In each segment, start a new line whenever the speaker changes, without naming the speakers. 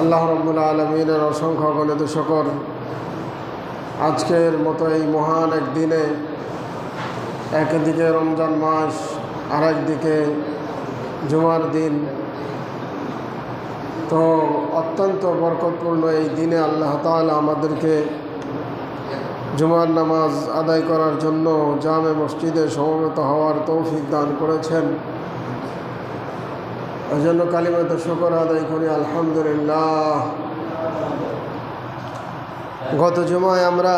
আল্লাহ রব্বুল আলমিনের অসংখ্য গণিত শকর। আজকের মতো এই মহান এক দিনে একদিকে রমজান মাস আর একদিকে জুমার দিন। তো অত্যন্ত বরকতপূর্ণ এই দিনে আল্লাহ তাআলা আমাদেরকে জুমার নামাজ আদায় করার জন্য জামে মসজিদে সমবেত হওয়ার তৌফিক দান করেছেন। ওই জন্য কালিমাত শকর আদায় করি, আলহামদুলিল্লাহ। গত জুমায় আমরা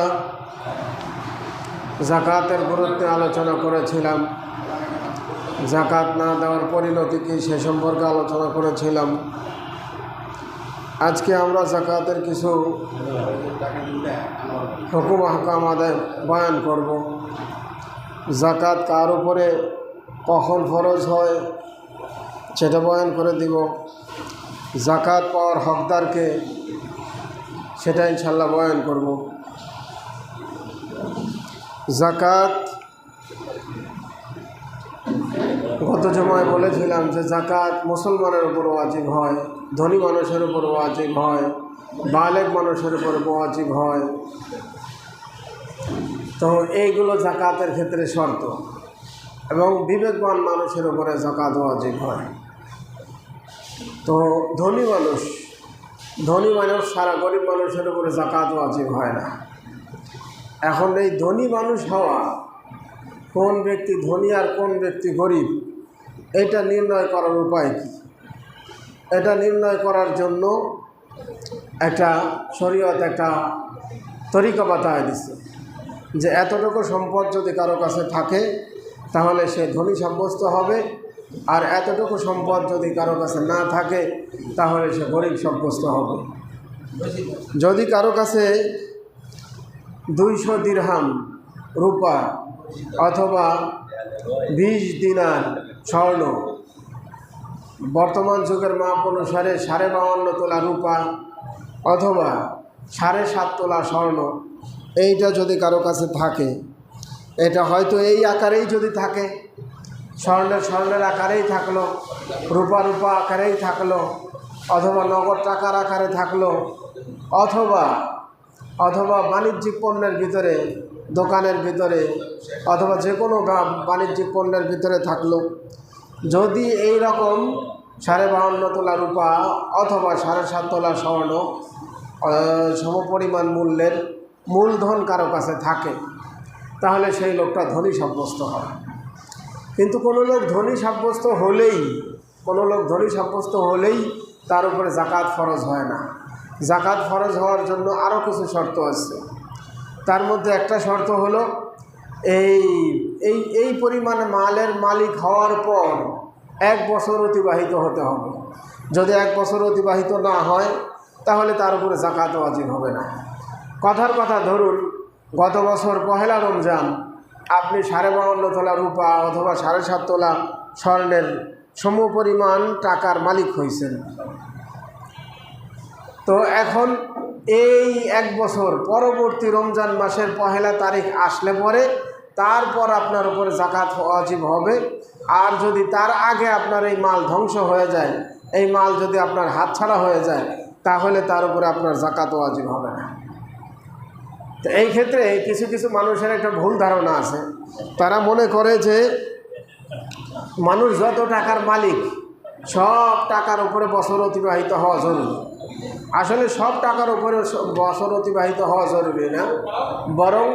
জাকাতের গুরুত্বে আলোচনা করেছিলাম। জাকাত না দেওয়ার পরিণতি কী সে সম্পর্কে আলোচনা করেছিলাম। আজকে আমরা জাকাতের কিছু হুকুম হাকাম আদায় বয়ান করব। জাকাত কার উপরে কখন ফরজ হয় সেটা বয়ান করে দিব। জাকাত পাওয়ার হকদারকে সেটা ইনশাল্লাহ বয়ান করব। জাকাত, গত জমায় বলেছিলাম যে জাকাত মুসলমানের উপর ওয়াজিব হয়, ধনী মানুষের উপর ওয়াজিব হয় বালেক মানুষের উপর ওয়াজিব হয়। তো এইগুলো জাকাতের ক্ষেত্রে শর্ত। এবং বিবেকবান মানুষের উপরে জাকাত ওয়াজিব হয়। তো ধনী মানুষ ধনী মানুষ সারা গরিব মানুষের উপরে জাকাত ওয়াজিব হয় না। এখন এই ধনী মানুষ হওয়া, কোন ব্যক্তি ধনী আর কোন ব্যক্তি গরিব, এটা নির্ণয় করার উপায় কী? এটা নির্ণয় করার জন্য একটা শরীয়ত, একটা তরিকা বাতায় দিছে যে এতটুকু সম্পদ যদি কারও কাছে থাকে, তাহলে সে ধনী সাব্যস্ত হবে। আর এতটুকু সম্পদ যদি কারও কাছে না থাকে, তাহলে সে গরিব সাব্যস্ত হবে। যদি কারও কাছে দুইশো দিরহাম রূপা অথবা বিশ দিনার স্বর্ণ, বর্তমান যুগের মাপ অনুসারে সাড়ে বাউন্ন তোলা রূপা অথবা সাড়ে সাত তোলা স্বর্ণ, এইটা যদি কারও কাছে থাকে, এটা হয়তো এই আকারেই যদি থাকে। স্বর্ণের স্বর্ণের আকারেই থাকল, রূপা রূপা আকারেই থাকল, অথবা নগদ টাকার আকারে থাকল, অথবা অথবা বাণিজ্যিক পণ্যের ভিতরে, দোকানের ভিতরে, অথবা যে কোনো বাণিজ্যিক পণ্যের ভিতরে থাকল। যদি এই রকম সাড়ে বাহান্ন তোলা রূপা অথবা সাড়ে সাত তোলা স্বর্ণ সমপরিমাণ মূল্যের মূলধন কারও কাছে থাকে, তাহলে সেই লোকটা ধনী সাব্যস্ত হয় কিন্তু কোনো লোক ধনী সাব্যস্ত হলেই, কোনো লোক ধনী সাব্যস্ত হলেই তার উপরে জাকাত ফরজ হয় না। জাকাত ফরজ হওয়ার জন্য আরও কিছু শর্ত আছে। তার মধ্যে একটা শর্ত হলো, এই এই এই পরিমাণে মালের মালিক হওয়ার পর এক বছর অতিবাহিত হতে হবে। যদি এক বছর অতিবাহিত না হয়, তাহলে তার উপরে জাকাত ওয়াজিব হবে না। কথার কথা ধরুন, গত বছর পহেলা রমজান আপনি সাড়ে বাউন্ন তোলা রূপা অথবা সাড়ে সাত তোলা স্বর্ণের সমপরিমাণ টাকার মালিক হয়েছেন তো এখন এই এক বছর পরবর্তী রমজান মাসের পহেলা তারিখ আসলে পরে তারপর আপনার উপরে জাকাত অজীব হবে। আর যদি তার আগে আপনার এই মাল ধ্বংস হয়ে যায়, এই মাল যদি আপনার হাতছাড়া হয়ে যায়, তাহলে তার উপরে আপনার জাকাত ওয়াজিব হবে না। তো এই ক্ষেত্রে কিছু কিছু মানুষের একটা ভুল ধারণা আছে। তারা মনে করে যে মানুষ যত টাকার মালিক, সব টাকার উপরে বছর অতিবাহিত হওয়া জরুরি। আসলে সব টাকার উপরে বছর অতিবাহিত হওয়া জরুরি না। বরং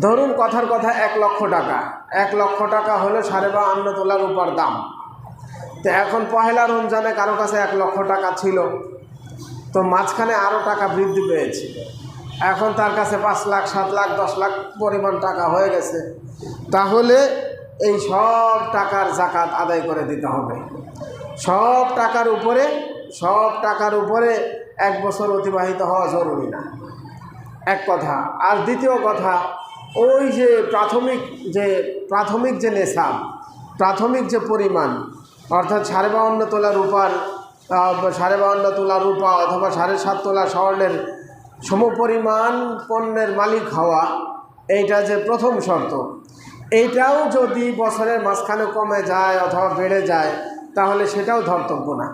ধরুন কথার কথা এক লক্ষ টাকা। এক লক্ষ টাকা হলে সাড়ে বাহান্ন তোলার উপর দাম। তো এখন পহেলা রমজানে কারও কাছে এক লক্ষ টাকা ছিল। তো মাঝখানে আরও টাকা বৃদ্ধি পেয়েছে। এখন তার কাছে পাঁচ লাখ, সাত লাখ, দশ লাখ পরিমাণ টাকা হয়ে গেছে। তাহলে এই সব টাকার জাকাত আদায় করে দিতে হবে। সব টাকার উপরে, সব টাকার উপরে এক বছর অতিবাহিত হওয়া জরুরি না। এক কথা। আর দ্বিতীয় কথা, ওই যে প্রাথমিক যে প্রাথমিক যে নেশাব প্রাথমিক যে পরিমাণ, অর্থাৎ সাড়ে বাউন্ন তোলা রূপার সাড়ে বাউন্ন তোলা রূপা অথবা সাড়ে সাত তোলা স্বর্ণের সমপরিমাণ পণ্যের মালিক হওয়া এইটা যে প্রথম শর্ত। এইটাও যদি বছরের মাঝখানে কমে যায় অথবা বেড়ে যায়, তাহলে সেটাও ধর্তব্য না।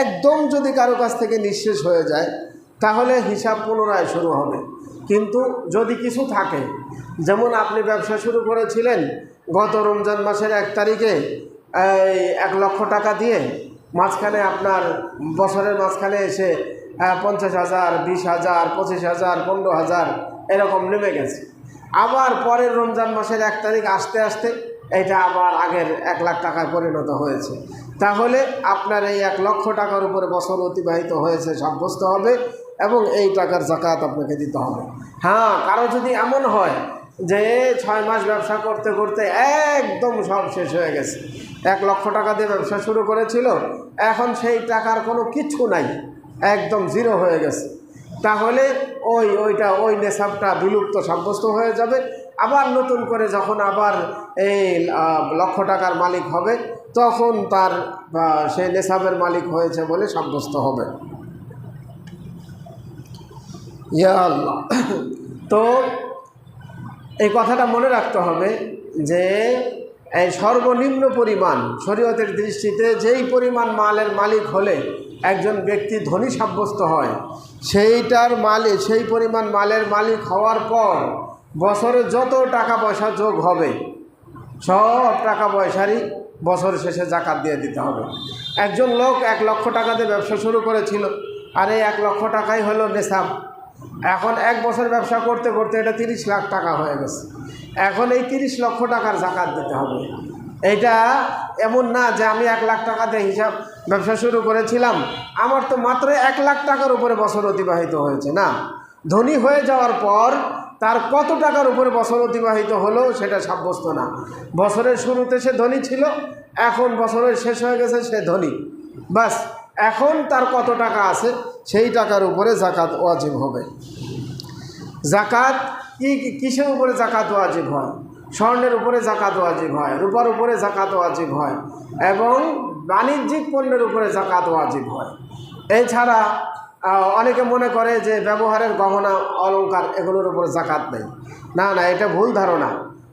একদম যদি কারও কাছ থেকে নিঃশেষ হয়ে যায়, তাহলে হিসাব পুনরায় শুরু হবে। কিন্তু যদি কিছু থাকে, যেমন আপনি ব্যবসা শুরু করেছিলেন গত রমজান মাসের এক তারিখে এক লক্ষ টাকা দিয়ে মাঝখানে আপনার বছরের মাঝখানে এসে পঞ্চাশ হাজার, বিশ হাজার, পঁচিশ হাজার, পনেরো হাজার, এরকম নেমে গেছে। আবার পরের রমজান মাসের এক তারিখ আসতে আসতে এটা আবার আগের এক লাখ টাকায় পরিণত হয়েছে। তাহলে আপনার এই এক লক্ষ টাকার উপরে বছর অতিবাহিত হয়েছে, সাব্যস্ত হবে এবং এই টাকার জাকাত আপনাকে দিতে হবে। হ্যাঁ কারও যদি এমন হয় যে ছয় মাস ব্যবসা করতে করতে একদম সব শেষ হয়ে গেছে, এক লক্ষ টাকা দিয়ে ব্যবসা শুরু করেছিল, এখন সেই টাকার কোনো কিছু নাই। একদম জিরো হয়ে গেছে। তাহলে ওই, ওইটা, ওই নেশাবটা বিলুপ্ত সাব্যস্ত হয়ে যাবে। আবার নতুন করে যখন আবার এই লক্ষ টাকার মালিক হবে, তখন তার সেই নেশাবের মালিক হয়েছে বলে সাব্যস্ত হবে। ইয়া আল্লাহ। তো এই কথাটা মনে রাখতে হবে যে, এই সর্বনিম্ন পরিমাণ শরীয়তের দৃষ্টিতে যেই পরিমাণ মালের মালিক হলে একজন ব্যক্তি ধনী সাব্যস্ত হয়, সেইটার মালিক সেই পরিমাণ মালের মালিক হওয়ার পর বছরে যত টাকা পয়সা যোগ হবে, সব টাকা পয়সারই বছর শেষে জাকাত দিয়ে দিতে হবে। একজন লোক এক লক্ষ টাকা দিয়ে ব্যবসা শুরু করেছিল, আর এই এক লক্ষ টাকাই হলো নেশাব এখন এক বছর ব্যবসা করতে করতে এটা তিরিশ লাখ টাকা হয়ে গেছে। এখন এই তিরিশ লক্ষ টাকার জাকাত দিতে হবে। এটা এমন না যে আমি এক লাখ টাকাতে হিসাব ব্যবসা শুরু করেছিলাম, আমার তো মাত্র এক লাখ টাকার উপরে বছর অতিবাহিত হয়েছে না? ধনী হয়ে যাওয়ার পর তার কত টাকার উপরে বছর অতিবাহিত হলো সেটা সাব্যস্ত না। বছরের শুরুতে সে ধনী ছিল, এখন বছরের শেষ হয়ে গেছে সে ধনী। বাস এখন তার কত টাকা আছে সেই টাকার উপরে জাকাত ওয়াজিব হবে। জাকাত কি, কিসের উপরে জাকাত ওয়াজিব হয়? স্বর্ণের উপরে জাকাত ওয়াজিব হয়, রূপার উপরে জাকাত ওয়াজিব হয়। এবং বাণিজ্যিক পণ্যের উপরে জাকাত ওয়াজিব হয়। এছাড়া অনেকে মনে করে যে ব্যবহারের গহনা অলঙ্কার এগুলোর উপরে জাকাত নেই। না না, এটা ভুল ধারণা।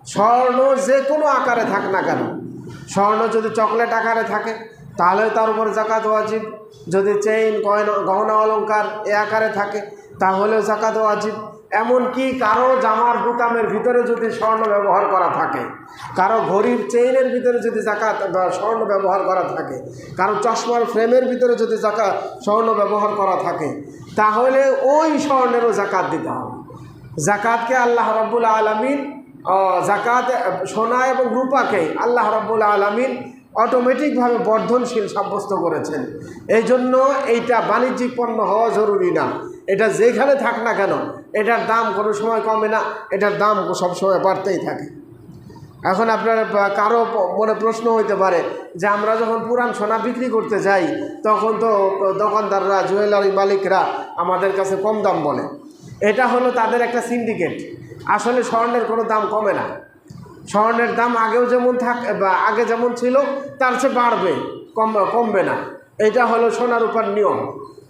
স্বর্ণ যে কোনো আকারে থাক না কেন। স্বর্ণ যদি চকলেট আকারে থাকে, তাহলে তার উপর জাকাত ওয়াজিব। যদি চেইন গহনা, অলংকার এ আকারে থাকে, তাহলেও জাকাত ওয়াজিব। এমনকি কারও জামার বুতামের ভিতরে যদি স্বর্ণ ব্যবহার করা থাকে, কারও ঘড়ির চেইনের ভিতরে যদি জাকাত বা স্বর্ণ ব্যবহার করা থাকে, কারও চশমার ফ্রেমের ভিতরে যদি জাকা স্বর্ণ ব্যবহার করা থাকে, তাহলে ওই স্বর্ণেরও জাকাত দিতে হবে। জাকাতকে আল্লাহ রব্বুল আলমিন জাকাত সোনা এবং রূপাকে আল্লাহ রব্বুল আলমিন অটোমেটিকভাবে বর্ধনশীল সাব্যস্ত করেছেন। এই জন্য এইটা বাণিজ্যিক পণ্য হওয়া জরুরি না। এটা যেখানে থাক না কেন, এটার দাম কোনো সময় কমে না, এটার দাম সবসময় বাড়তেই থাকে। এখন আপনার, কারও মনে প্রশ্ন হইতে পারে যে আমরা যখন পুরান সোনা বিক্রি করতে যাই, তখন তো দোকানদাররা, জুয়েলারি মালিকরা আমাদের কাছে কম দাম বলে। এটা হলো তাদের একটা সিন্ডিকেট। আসলে স্বর্ণের কোনো দাম কমে না। স্বর্ণের দাম আগেও যেমন থাক, বা আগে যেমন ছিল, তার চেয়ে বাড়বে, কম, কমবে না। এটা হলো সোনার উপর নিয়ম।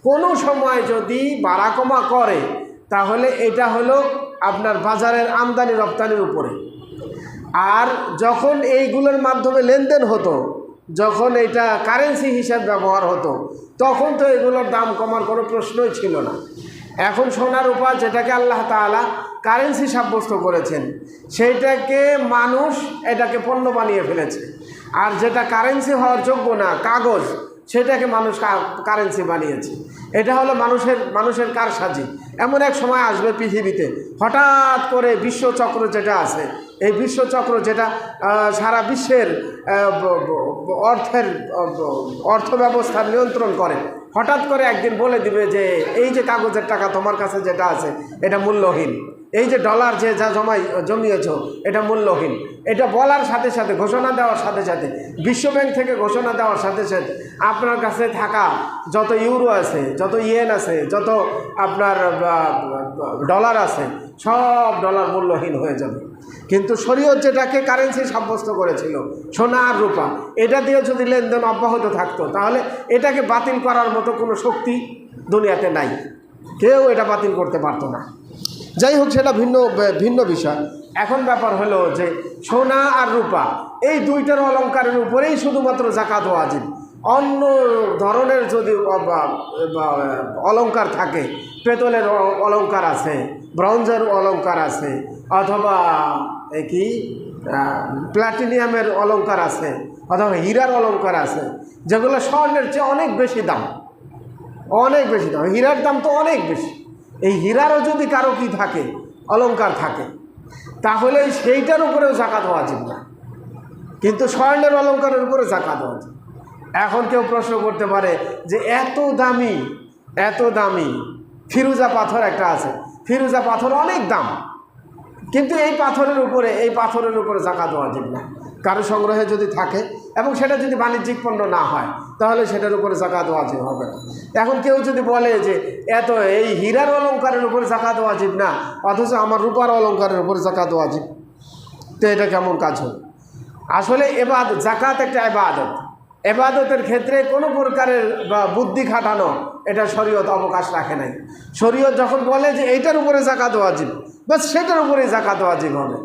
কোনো সময় যদি বাড়া কমা করে, তাহলে এটা হলো আপনার বাজারের আমদানি রপ্তানির উপরে। আর যখন এইগুলোর মাধ্যমে লেনদেন হতো, যখন এটা কারেন্সি হিসাব ব্যবহার হতো, তখন তো এগুলোর দাম কমার কোনো প্রশ্নই ছিল না। এখন সোনার উপর যেটাকে আল্লাহ তাআলা কারেন্সি সাব্যস্ত করেছেন। সেইটাকে মানুষ এটাকে পণ্য বানিয়ে ফেলেছে। আর যেটা কারেন্সি হওয়ার যোগ্য না, কাগজ, সেটাকে মানুষ কারেন্সি বানিয়েছে। এটা হলো মানুষের মানুষের কারসাজি। এমন এক সময় আসবে পৃথিবীতে, হঠাৎ করে বিশ্বচক্র যেটা আছে, এই বিশ্বচক্র যেটা সারা বিশ্বের অর্থের অর্থ ব্যবস্থা নিয়ন্ত্রণ করে। হঠাৎ করে একদিন বলে দিবে যে, এই যে কাগজের টাকা তোমার কাছে যেটা আছে, এটা মূল্যহীন। এই যে ডলার যে যা জমাই, জমিয়েছ, এটা মূল্যহীন। এটা বলার সাথে সাথে, ঘোষণা দেওয়ার সাথে সাথে বিশ্বব্যাংক থেকে ঘোষণা দেওয়ার সাথে সাথে, আপনার কাছে থাকা যত ইউরো আছে, যত ইয়েন আছে, যত আপনার ডলার আছে, সব ডলার মূল্যহীন হয়ে যাবে। কিন্তু শরীয়ত যেটাকে কারেন্সি সাব্যস্ত করেছিল সোনা আর রূপা, এটা দিয়ে যদি লেনদেন অব্যাহত থাকতো, তাহলে এটাকে বাতিল করার মতো কোনো শক্তি দুনিয়াতে নাই। কেউ এটা বাতিল করতে পারতো না। যাই হোক সেটা ভিন্ন ভিন্ন বিষয়। এখন ব্যাপার হলো যে সোনা আর রূপা, এই দুইটার অলঙ্কারের উপরেই শুধুমাত্র জাকাত ওয়াজিব অন্য ধরনের যদি অ- বা- বা- অলংকার থাকে, পেতলের অলঙ্কার আছে, ব্রঞ্জের অলঙ্কার আছে, অথবা কি প্ল্যাটিনিয়ামের অলঙ্কার আছে, অথবা হীরার অলঙ্কার আছে, যেগুলো স্বর্ণের চেয়ে অনেক বেশি দাম। অনেক বেশি দাম। হীরার দাম তো অনেক বেশি। এই হীরারও যদি কারও কি থাকে অলংকার থাকে, তাহলে সেইটার উপরেও জাকাত ওয়াজিব না। কিন্তু স্বর্ণের অলংকারের উপরে জাকাত ওয়াজিব এখন কেউ প্রশ্ন করতে পারে যে এত দামি এত দামি ফিরুজা পাথর একটা আছে। ফিরুজা পাথর অনেক দাম, কিন্তু এই পাথরের উপরে, এই পাথরের উপরে জাকাত ওয়াজিব না। কারও সংগ্রহে যদি থাকে এবং সেটা যদি বাণিজ্যিক পণ্য না হয়, তাহলে সেটার উপরে জাকাত ওয়াজিব হবে না। এখন কেউ যদি বলে যে এত এই হীরার অলঙ্কারের উপরে জাকাত ওয়াজিব না, অথচ আমার রূপার অলংকারের উপরে জাকাত ওয়াজিব। তো এটা কেমন কাজ হবে আসলে এবাদ, জাকাত একটা এবাদত। এবাদতের ক্ষেত্রে কোনো প্রকারের বা বুদ্ধি খাটানো, এটা শরীয়ত অবকাশ রাখে নাই। শরীয়ত যখন বলে যে, এইটার উপরে জাকাত ওয়াজিব বাস সেটার উপরেই জাকাত ওয়াজিব হবে।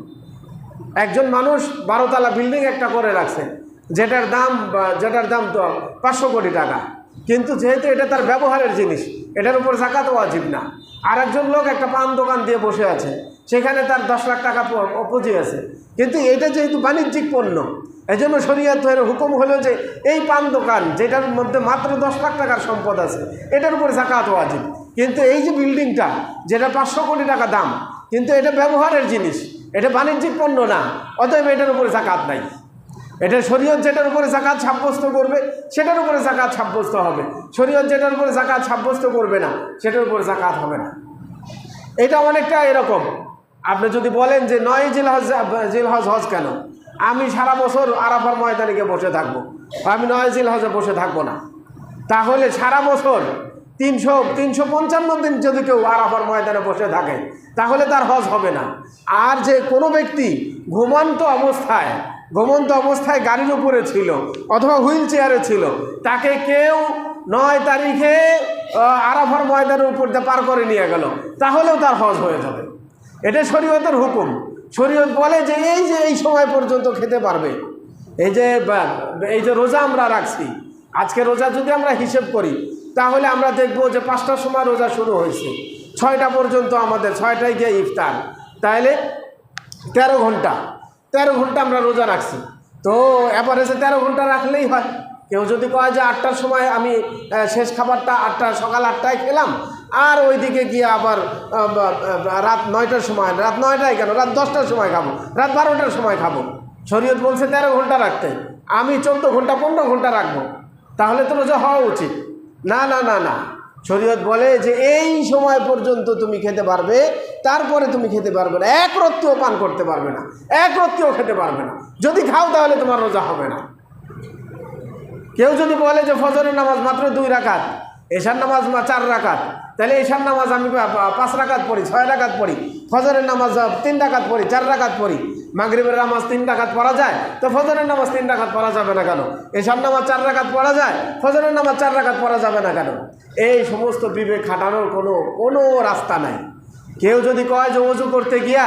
একজন মানুষ বারোতলা বিল্ডিং একটা করে রাখছে। যেটার দাম যেটার দাম তো পাঁচশো কোটি টাকা। কিন্তু যেহেতু এটা তার ব্যবহারের জিনিস, এটার উপর জাকাত ওয়াজিব না। আর একজন লোক একটা পান দোকান দিয়ে বসে আছে, সেখানে তার দশ লাখ টাকা পুঁজি আছে। কিন্তু এটা যেহেতু বাণিজ্যিক পণ্য এই জন্য শরীয়তের হুকুম হলো যে এই পান দোকান, যেটার মধ্যে মাত্র দশ লাখ টাকার সম্পদ আছে, এটার উপর জাকাত ওয়াজিব। কিন্তু এই যে বিল্ডিংটা যেটা পাঁচশো কোটি টাকা দাম, কিন্তু এটা ব্যবহারের জিনিস এটা বাণিজ্যিক পণ্য না, অতএব এটার উপরে জাকাত নাই। এটা শরীয়ত যেটার উপরে জাকাত সাব্যস্ত করবে, সেটার উপরে জাকাত সাব্যস্ত হবে। শরীয়ত যেটার উপরে জাকাত সাব্যস্ত করবে না, সেটার উপরে জাকাত হবে না। এটা অনেকটা এরকম। আপনি যদি বলেন যে নয় জিল হজ জিল হজ কেন? আমি সারা বছর আরাফার ময়দানে গিয়ে বসে থাকব। আমি নয় জিল হজে বসে থাকব না। তাহলে সারা বছর তিনশো তিনশো পঞ্চান্ন দিন যদি কেউ আরাফার ময়দানে বসে থাকে, তাহলে তার হজ হবে না। আর যে কোনো ব্যক্তি ঘুমন্ত অবস্থায় ঘুমন্ত অবস্থায় গাড়ির উপরে ছিল অথবা হুইল চেয়ারে ছিল, তাকে কেউ নয় তারিখে আরাফার ময়দানের উপর দিয়ে পার করে নিয়ে গেল, তাহলেও তার হজ হয়ে যাবে। এটা শরীয়তের হুকুম। শরীয়ত বলে যে এই যে এই সময় পর্যন্ত খেতে পারবে, এই যে এই যে রোজা আমরা রাখছি, আজকে রোজা যদি আমরা হিসেব করি তাহলে আমরা দেখব যে পাঁচটার সময় রোজা শুরু হয়েছে। ছয়টা পর্যন্ত আমাদের, ছয়টায় গিয়ে ইফতার। তাহলে তেরো ঘণ্টা। তেরো ঘণ্টা আমরা রোজা রাখছি। তো অ্যাভারেজে তেরো ঘণ্টা রাখলেই হয়। কেউ যদি কয় যে আটটার সময় আমি শেষ খাবারটা আটটা, সকাল আটটায় খেলাম, আর ওইদিকে গিয়ে আবার রাত নয়টার সময়, রাত নয়টায় কেন? রাত দশটার সময় খাব, রাত বারোটার সময় খাব। শরীয়ত বলছে তেরো ঘণ্টা রাখতে। আমি চোদ্দ ঘণ্টা, পনেরো ঘণ্টা রাখব। তাহলে তো রোজা হওয়া উচিত। না না না না। শরীয়ত বলে যে এই সময় পর্যন্ত তুমি খেতে পারবে, তারপরে তুমি খেতে পারবে না। এক রত্তিও পান করতে পারবে না। এক রত্তিও খেতে পারবে না। যদি খাও তাহলে তোমার রোজা হবে না। কেউ যদি বলে যে ফজরের নামাজ মাত্র দুই রাকাত, এশার নামাজ মা চার রাকাত, তাহলে এশার নামাজ আমি পাঁচ রাকাত পড়ি, ছয় রাকাত পড়ি, ফজরের নামাজ তিন রাকাত পড়ি, চার রাকাত পড়ি। মাগরিবের নামাজ তিন রাকাত পড়া যায়, তো ফজরের নামাজ তিন রাকাত পড়া যাবে না কেন? এশার নামাজ চার রাকাত পড়া যায়, ফজরের নামাজ চার রাকাত পড়া যাবে না কেন? এই সমস্ত বিবেক খাটানোর কোনো কোনো রাস্তা নাই। কেউ যদি কয় যে অজু করতে গিয়া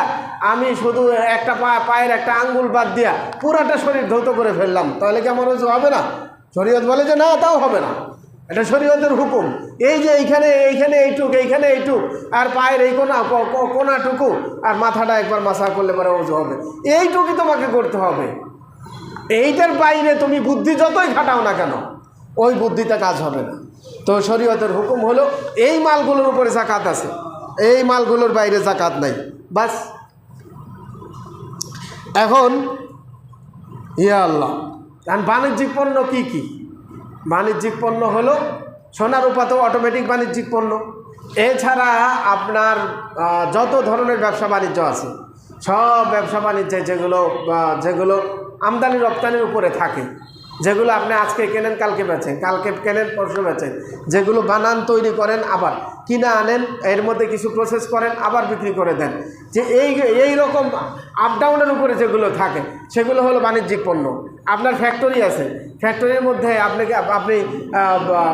আমি শুধু একটা পা, পায়ের একটা আঙ্গুল বাদ দিয়া পুরাটা শরীর ধৌত করে ফেললাম, তাহলে কি আমার অজু হবে না? শরীয়ত বলে যে না, তাও হবে না। এটা শরীয়তের হুকুম। এই যে এইখানে এইখানে এইটুক এইখানে এইটুক, আর পায়ের এই কোনা কোনাটুকু, আর মাথাটা একবার মাসা করলে পরে অজু হবে। এইটুকুই তোমাকে করতে হবে। এইটার বাইরে তুমি বুদ্ধি যতই খাটাও না কেন, ওই বুদ্ধিতে কাজ হবে না। তো শরীয়তের হুকুম হলো, এই মালগুলোর উপরে জাকাত আছে। এই মালগুলোর বাইরে জাকাত নাই। বাস। এখন, ইয়া আল্লাহ বাণিজ্যিক পণ্য কী কি? বাণিজ্যিক পণ্য হলো সোনার রূপা তো অটোমেটিক বাণিজ্যিক পণ্য। এছাড়া আপনার যত ধরনের ব্যবসা বাণিজ্য আছে, সব ব্যবসা বাণিজ্যে যেগুলো যেগুলো আমদানি রপ্তানির উপরে থাকে যেগুলো আপনি আজকে কেনেন, কালকে বেচেন। কালকে কেনেন, পরশু বেচেন। যেগুলো বানান, তৈরি করেন, আবার কিনে আনেন, এর মধ্যে কিছু প্রসেস করেন, আবার বিক্রি করে দেন। যে এই এই রকম আপ ডাউনের উপরে যেগুলো থাকে, সেগুলো হলো বাণিজ্যিক পণ্য। আপনার ফ্যাক্টরি আছে। ফ্যাক্টরির মধ্যে আপনাকে আপনি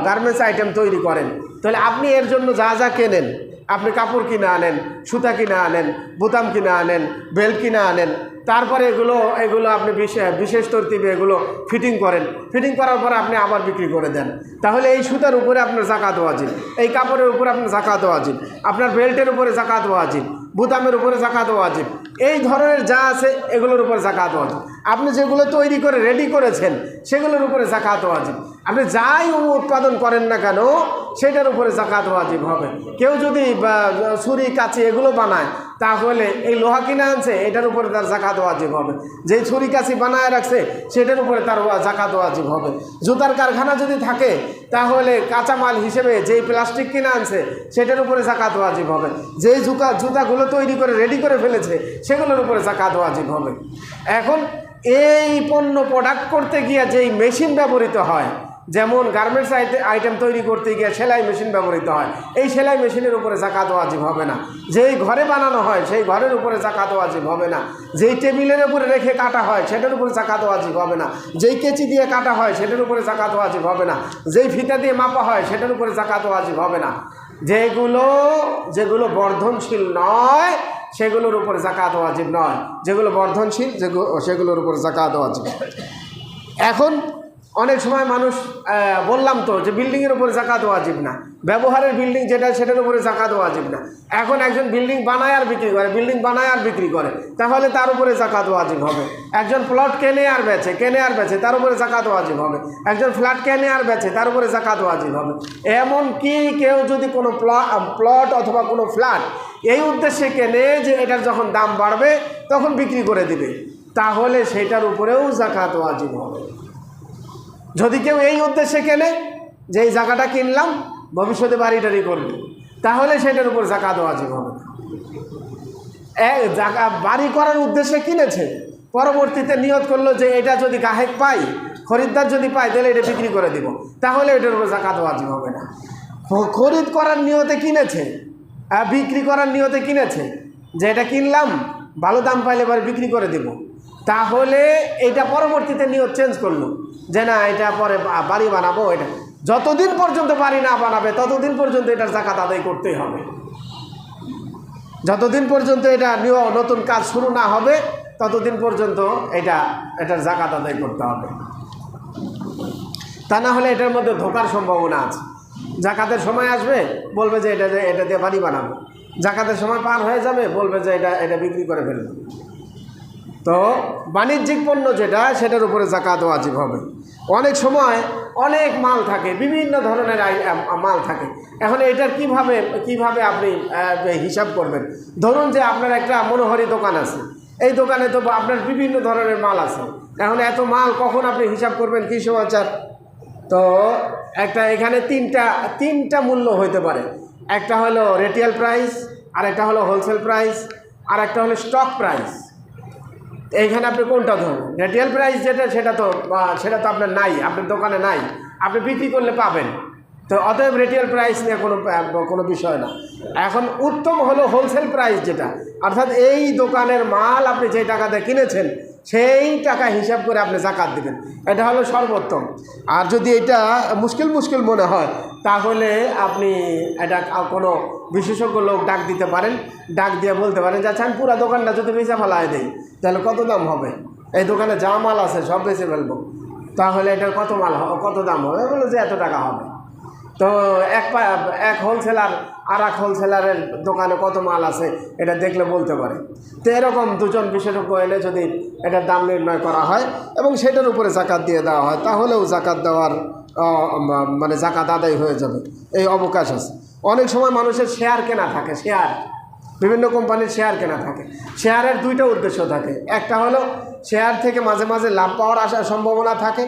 গার্মেন্টস আইটেম তৈরি করেন। তাহলে আপনি এর জন্য যা যা কেনেন আপনি কাপড় কিনে আনেন, সুতা কিনে আনেন, বোতাম কিনে আনেন বেল্ট কিনে আনেন, তারপরে এগুলো এগুলো আপনি বিশেষ বিশেষ তরতিবে এগুলো ফিটিং করেন। ফিটিং করার পরে আপনি আবার বিক্রি করে দেন। তাহলে এই সুতার উপরে আপনার জাকাত ওয়াজিব, এই কাপড়ের উপরে আপনার জাকাত ওয়াজিব, আপনার বেল্টের উপরে জাকাত ওয়াজিব, বুতামের উপরে জাকাত ওয়াজিব, এই ধরনের যা আছে এগুলোর উপরে জাকাত ওয়াজিব। আপনি যেগুলো তৈরি করে রেডি করেছেন, সেগুলোর উপরে জাকাত ওয়াজিব। আপনি যাই উৎপাদন করেন না কেন, সেটার উপরে জাকাত ওয়াজিব হবে। কেউ যদি ছুরি, কাচি এগুলো বানায়, তাহলে এই লোহা কিনে আনছে, এটার উপরে তার জাকাত ওয়াজিব হবে। যেই ছুরি, কাচি বানায় রাখছে, সেটার উপরে তার জাকাত ওয়াজিব হবে। জুতার কারখানা যদি থাকে, তাহলে কাঁচামাল হিসেবে যেই প্লাস্টিক কিনে আনছে, সেটার উপরে জাকাত ওয়াজিব হবে। যেই জুতা, জুতাগুলো তৈরি করে রেডি করে ফেলেছে, সেগুলোর উপরে জাকাত ওয়াজিব হবে। এখন এই পণ্য প্রোডাক্ট করতে গিয়ে যেই মেশিন ব্যবহৃত হয়, যেমন গার্মেন্টস আইটেম তৈরি করতে গিয়ে সেলাই মেশিন ব্যবহৃত হয়, এই সেলাই মেশিনের উপরে জাকাত ওয়াজিব হবে না। যেই ঘরে বানানো হয়, সেই ঘরের উপরে জাকাত ওয়াজিব হবে না। যেই টেবিলের উপরে রেখে কাটা হয়, সেটার উপরে জাকাত ওয়াজিব হবে না। যেই কেচি দিয়ে কাটা হয়, সেটার উপরে জাকাত ওয়াজিব হবে না। যেই ফিতা দিয়ে মাপা হয়, সেটার উপরে জাকাত ওয়াজিব হবে না। যেগুলো যেগুলো বর্ধনশীল নয় সেগুলোর উপরে জাকাত ওয়াজিব নয়। যেগুলো বর্ধনশীল যেগুলো সেগুলোর উপরে জাকাত ওয়াজিব। এখন অনেক সময় মানুষ বললাম তো যে বিল্ডিংয়ের উপরে জাকাত ওয়াজিব না। ব্যবহারের বিল্ডিং যেটা, সেটার উপরে জাকাত ওয়াজিব না। এখন একজন বিল্ডিং বানায় আর বিক্রি করে বিল্ডিং বানায় আর বিক্রি করে। তাহলে তার উপরে জাকাত ওয়াজিব হবে। একজন প্লট কেনে আর বেচে, কেনে আর বেচে, তার উপরে জাকাত ওয়াজিব হবে। একজন ফ্ল্যাট কেনে আর বেচে, তার উপরে জাকাত ওয়াজিব হবে। এমন কি কেউ যদি কোনো প্লট অথবা কোনো ফ্ল্যাট এই উদ্দেশ্যে কেনে যে এটার যখন দাম বাড়বে, তখন বিক্রি করে দিবে, তাহলে সেটার উপরেও জাকাত ওয়াজিব হবে। যদি কেউ এই উদ্দেশ্যে কেনে যে এই জায়গাটা কিনলাম, ভবিষ্যতে বাড়ি টাড়ি করবে, তাহলে সেটার উপর জাকাত ওয়াজিব হবে এক জায়গা বাড়ি করার উদ্দেশ্যে কিনেছে, পরবর্তীতে নিয়ত করল যে এটা যদি গাহেক পাই খরিদ্দার যদি পাই তাহলে এটা বিক্রি করে দিব, তাহলে এটার উপর জাকাত ওয়াজিব হবে না। খরিদ করার নিয়তে কিনেছে বিক্রি করার নিয়তে কিনেছে, যে এটা কিনলাম, ভালো দাম পাইলে এবার বিক্রি করে দিব তাহলে এটা পরবর্তীতে নিয়ত চেঞ্জ করল। যে না, এটা পরে বাড়ি বানাবো, এটা যতদিন পর্যন্ত বাড়ি না বানাবে, ততদিন পর্যন্ত এটার জাকাত আদায় করতেই হবে। যতদিন পর্যন্ত এটা নিয় নতুন কাজ শুরু না হবে, ততদিন পর্যন্ত এটা, এটার জাকাত আদায় করতে হবে। তা না হলে এটার মধ্যে ধোকার সম্ভাবনা আছে। জাকাতের সময় আসবে, বলবে যে এটা এটা দিয়ে বাড়ি বানাবো। জাকাতের সময় পার হয়ে যাবে, বলবে যে এটা এটা বিক্রি করে ফেলবে। তো বাণিজ্যিক পণ্য যেটা, সেটার উপরে জাকাত ওয়াজিব হবে। অনেক সময় অনেক মাল থাকে, বিভিন্ন ধরনের মাল থাকে। এখন এটার কীভাবে কীভাবে আপনি হিসাব করবেন? ধরুন যে আপনার একটা মনোহরি দোকান আছে। এই দোকানে তো আপনার বিভিন্ন ধরনের মাল আছে। এখন এত মাল কখন আপনি হিসাব করবেন কী সমাচার? তো একটা এখানে তিনটা তিনটা মূল্য হইতে পারে। একটা হলো রিটেল প্রাইস আর একটা হলো হোলসেল প্রাইস আর একটা হলো স্টক প্রাইস এইখানে আপনি কোনটা ধরুন? রিটেল প্রাইস যেটা, সেটা তো সেটা তো আপনার নাই, আপনার দোকানে নাই। আপনি বিক্রি করলে পাবেন। তো অতএব রিটেল প্রাইস নিয়ে কোনো কোনো বিষয় না। এখন উত্তম হলো হোলসেল প্রাইস যেটা। অর্থাৎ এই দোকানের মাল আপনি যে টাকাতে কিনেছেন সেই টাকা হিসাব করে আপনি জাকাত দিবেন। এটা হলো সর্বোত্তম। আর যদি এটা মুশকিল মুশকিল মনে হয়, তাহলে আপনি এটা কোনো বিশেষজ্ঞ লোক ডাক দিতে পারেন। ডাক দিয়ে বলতে পারেন যে আচ্ছা আমি পুরো দোকানটা যদি বেচা ফেলায় দেই, তাহলে কত দাম হবে? এই দোকানে যা মাল আছে সব বেচে ফেলব। তাহলে এটার কত মাল কত দাম হবে? বলে যে, এত টাকা হবে। তো এক এক হোলসেলার আর এক হোলসেলারের দোকানে কত মাল আছে এটা দেখলে বলতে পারে। তো এরকম দুজন বিশেষজ্ঞ এলে যদি এটার দাম নির্ণয় করা হয় এবং সেটার উপরে জাকাত দিয়ে দেওয়া হয়, তাহলেও জাকাত দেওয়ার মানে জাকাত আদায় হয়ে যাবে। এই অবকাশ আছে। অনেক সময় মানুষের শেয়ার কেনা থাকে শেয়ার বিভিন্ন কোম্পানির শেয়ার কেনা থাকে। শেয়ারের দুইটা উদ্দেশ্য থাকে। একটা হলো শেয়ার থেকে মাঝে মাঝে লাভ পাওয়ার আসার সম্ভাবনা থাকে।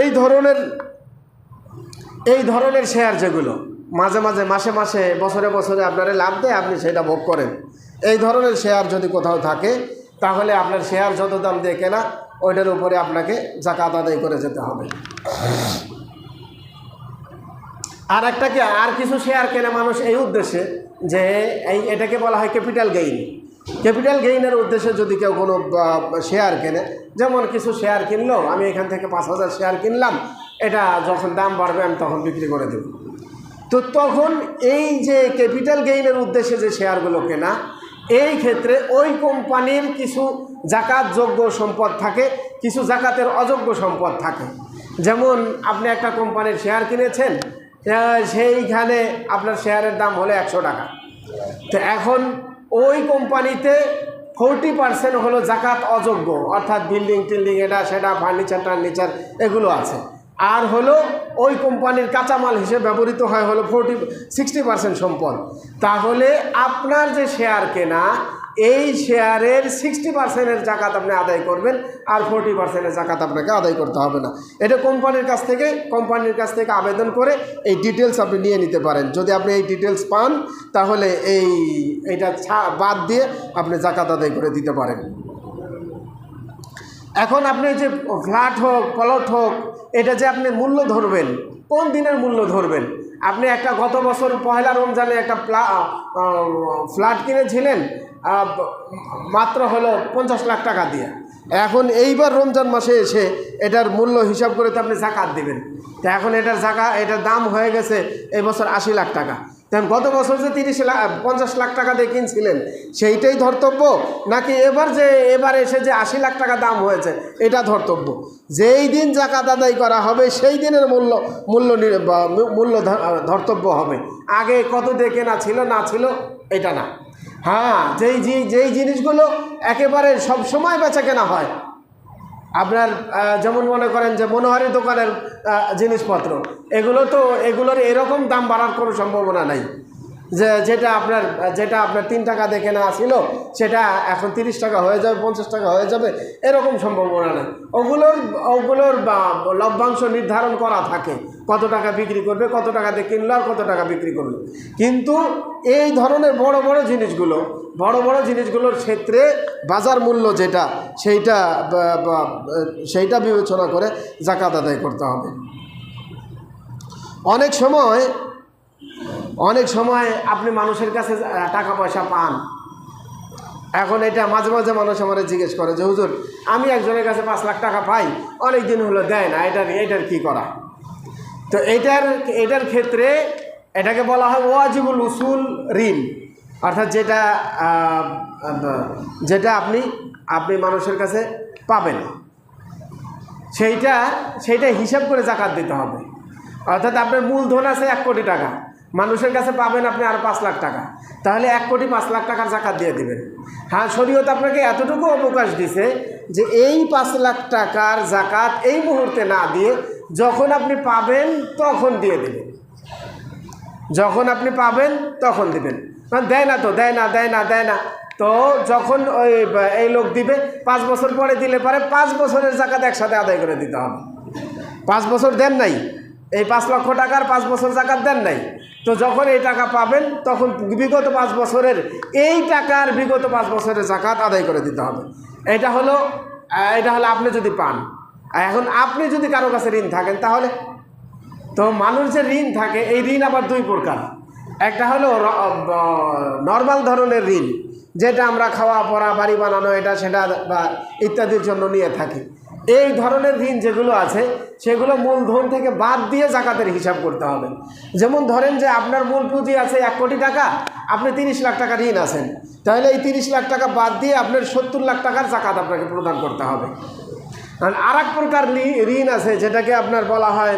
এই ধরনের এই ধরনের শেয়ার যেগুলো, মাঝে মাঝে, মাসে মাসে, বছরে বছরে আপনারা লাভ দেয়, আপনি সেটা ভোগ করেন। এই ধরনের শেয়ার যদি কোথাও থাকে, তাহলে আপনার শেয়ার যত দাম দিয়ে কেনা, ওইটার উপরে আপনাকে জাকাত আদায় করে যেতে হবে। আর একটা কি, আর কিছু শেয়ার কেনে মানুষ এই উদ্দেশ্যে যে, এই এটাকে বলা হয় ক্যাপিটাল গেইন ক্যাপিটাল গেইনের উদ্দেশ্যে যদি কেউ কোনো শেয়ার কেনে, যেমন কিছু শেয়ার কিনলো, আমি এখান থেকে পাঁচ হাজার শেয়ার কিনলাম এটা যখন দাম বাড়বে, আমি তখন বিক্রি করে দেব। তো তখন এই যে ক্যাপিটাল গেইনের উদ্দেশ্যে যে শেয়ারগুলো কেনা, এই ক্ষেত্রে ওই কোম্পানির কিছু জাকাতযোগ্য সম্পদ থাকে, কিছু জাকাতের অযোগ্য সম্পদ থাকে। যেমন আপনি একটা কোম্পানির শেয়ার কিনেছেন সেইখানে আপনার শেয়ারের দাম হলো একশো টাকা। তো এখন ওই কোম্পানিতে ফোরটি পার্সেন্ট হলো জাকাত অযোগ্য, অর্থাৎ বিল্ডিং টিল্ডিং এটা, সেটা ফার্নিচার টার্নিচার এগুলো আছে। আর হলো ওই কোম্পানির কাঁচামাল হিসেবে ব্যবহৃত হয় হলো ফোরটি সিক্সটি পার্সেন্ট সম্পদ। তাহলে আপনার যে শেয়ার কেনা, এই শেয়ারের সিক্সটি পার্সেন্টের জাকাত আপনি আদায় করবেন আর ফোরটি পার্সেন্টের জাকাত আপনাকে আদায় করতে হবে না। এটা কোম্পানির কাছ থেকে, কোম্পানির কাছ থেকে আবেদন করে এই ডিটেলস আপনি নিয়ে নিতে পারেন। যদি আপনি এই ডিটেলস পান, তাহলে এই এটা বাদ দিয়ে আপনি জাকাত আদায় করে দিতে পারেন। এখন আপনি যে ফ্ল্যাট হোক প্লট হোক এটা যে আপনি মূল্য ধরবেন, কোন দিনের মূল্য ধরবেন? আপনি একটা গত বছর পয়লা রমজানে একটা প্লা- ফ্ল্যাট কিনেছিলেন মাত্র হলো পঞ্চাশ লাখ টাকা দিয়ে। এখন এইবার রমজান মাসে এসে এটার মূল্য হিসাব করে তো আপনি জাকাত দেবেন। তো এখন এটার জাকা এটার দাম হয়ে গেছে এবছর বছর আশি লাখ টাকা। তেমন গত বছর যে তিরিশ লাখ পঞ্চাশ লাখ টাকা দিয়ে কিনছিলেন, সেইটাই ধর্তব্য? নাকি এবার যে, এবার এসে যে আশি লাখ টাকা দাম হয়েছে, এটা ধর্তব্য? যেই দিন জাকাত আদায় করা হবে, সেই দিনের মূল্য মূল্য মূল্য ধর্তব্য হবে। আগে কত দিয়ে কেনা ছিল, না ছিল, এটা না। হ্যাঁ যেই যেই জিনিসগুলো একেবারে সব সময় বেচা কেনা হয় আপনার যেমন মনে করেন যে মনোহারি দোকানের জিনিসপত্র, এগুলো তো, এগুলোর এরকম দাম বাড়ার কোনো সম্ভাবনা নাই। যে যেটা আপনার যেটা আপনার তিন টাকা দেখে না ছিল, সেটা এখন তিরিশ টাকা হয়ে যাবে, পঞ্চাশ টাকা হয়ে যাবে, এরকম সম্ভাবনা নেই। ওগুলোর ওগুলোর লভ্যাংশ নির্ধারণ করা থাকে, কত টাকা বিক্রি করবে, কত টাকা দিয়ে কিনলো আর কত টাকা বিক্রি করল। কিন্তু এই ধরনের বড় বড় জিনিসগুলো বড় বড় জিনিসগুলোর ক্ষেত্রে বাজার মূল্য যেটা, সেইটা সেইটা বিবেচনা করে জাকাত আদায় করতে হবে। অনেক সময় অনেক সময় আপনি মানুষের কাছে টাকা পয়সা পান। এখন এটা মাঝে মাঝে মানুষ আমার জিজ্ঞেস করে যে, হুজুর, আমি একজনের কাছে পাঁচ লাখ টাকা পাই অনেক দিন হলো দেয় না, এটার এটার কি করা? তো এটার এটার ক্ষেত্রে এটাকে বলা হয় ওয়াজিবুল উসুল ঋণ। অর্থাৎ যেটা যেটা আপনি আপনি মানুষের কাছে পাবেন। সেইটা সেইটা হিসাব করে জাকাত দিতে হবে। অর্থাৎ আপনার মূলধন আছে এক কোটি টাকা। মানুষের কাছে পাবেন আপনি আর পাঁচ লাখ টাকা। তাহলে এক কোটি পাঁচ লাখ টাকার জাকাত দিয়ে দিবেন। হ্যাঁ শরীয়ত আপনাকে এতটুকু অবকাশ দিছে যে এই পাঁচ লাখ টাকার জাকাত এই মুহূর্তে না দিয়ে যখন আপনি পাবেন তখন দিয়ে দেবেন। যখন আপনি পাবেন তখন দিবেন। দেয় না তো, দেয় না দেয় না দেয় না। তো যখন ওই, এই লোক দিবে, পাঁচ বছর পরে দিলে পারে পাঁচ বছরের জাকাত একসাথে আদায় করে দিতে হবে। পাঁচ বছর দেন নাই। এই পাঁচ লক্ষ টাকার পাঁচ বছর জাকাত দেন নাই। তো যখন এই টাকা পাবেন, তখন বিগত পাঁচ বছরের, এই টাকার বিগত পাঁচ বছরের জাকাত আদায় করে দিতে হবে। এটা হলো এটা হলো আপনি যদি পান। এখন আপনি যদি কারও কাছে ঋণ থাকেন, তাহলে তো মানুষ যে ঋণ থাকে, এই ঋণ আবার দুই প্রকার। একটা হলো নর্মাল ধরনের ঋণ, যেটা আমরা খাওয়া, পড়া, বাড়ি বানানো, এটা, সেটা, বা ইত্যাদির জন্য নিয়ে থাকি। এই ধরনের ঋণ যেগুলো আছে, সেগুলো মূলধন থেকে বাদ দিয়ে জাকাতের হিসাব করতে হবে। যেমন ধরেন যে আপনার মূল পুঁজি আছে এক কোটি টাকা, আপনি তিরিশ লাখ টাকা ঋণ আছেন। তাহলে এই তিরিশ লাখ টাকা বাদ দিয়ে আপনার সত্তর লাখ টাকার জাকাত আপনাকে প্রদান করতে হবে। আর আর এক প্রকার ঋণ আছে, যেটাকে আপনার বলা হয়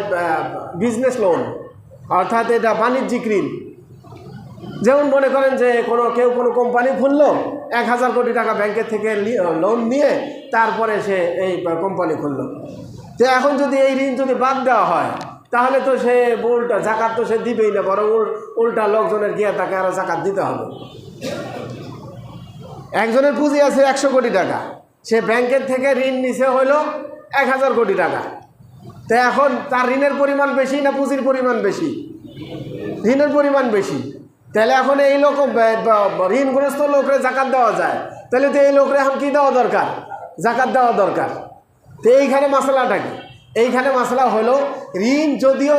বিজনেস লোন অর্থাৎ এটা বাণিজ্যিক ঋণ। যেমন মনে করেন যে কোনো কেউ কোনো কোম্পানি খুললো, এক হাজার কোটি টাকা ব্যাংকের থেকে লোন নিয়ে তারপরে সে এই কোম্পানি খুললো। তো এখন যদি এই ঋণ যদি বাদ দেওয়া হয়, তাহলে তো সে উল্টা জাকাত তো সে দিবেই না, বরং উল- উল্টা লোকজনের গিয়ে তাকে আরও জাকাত দিতে হবে। একজনের পুঁজি আছে একশো কোটি টাকা, সে ব্যাংকের থেকে ঋণ নিছে হলো এক হাজার কোটি টাকা। তো এখন তার ঋণের পরিমাণ বেশি না পুঁজির পরিমাণ বেশি? ঋণের পরিমাণ বেশি। তাহলে এখন এই লোক ঋণগ্রস্ত লোকরে জাকাত দেওয়া যায়। তাহলে তো এই লোকরে এখন কী দেওয়া দরকার? জাকাত দেওয়া দরকার। তো এইখানে মশলাটা কি? এইখানে মশলা হলো ঋণ যদিও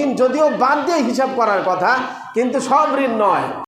ঋণ যদিও বাদ দিয়ে হিসাব করার কথা, কিন্তু সব ঋণ নয়।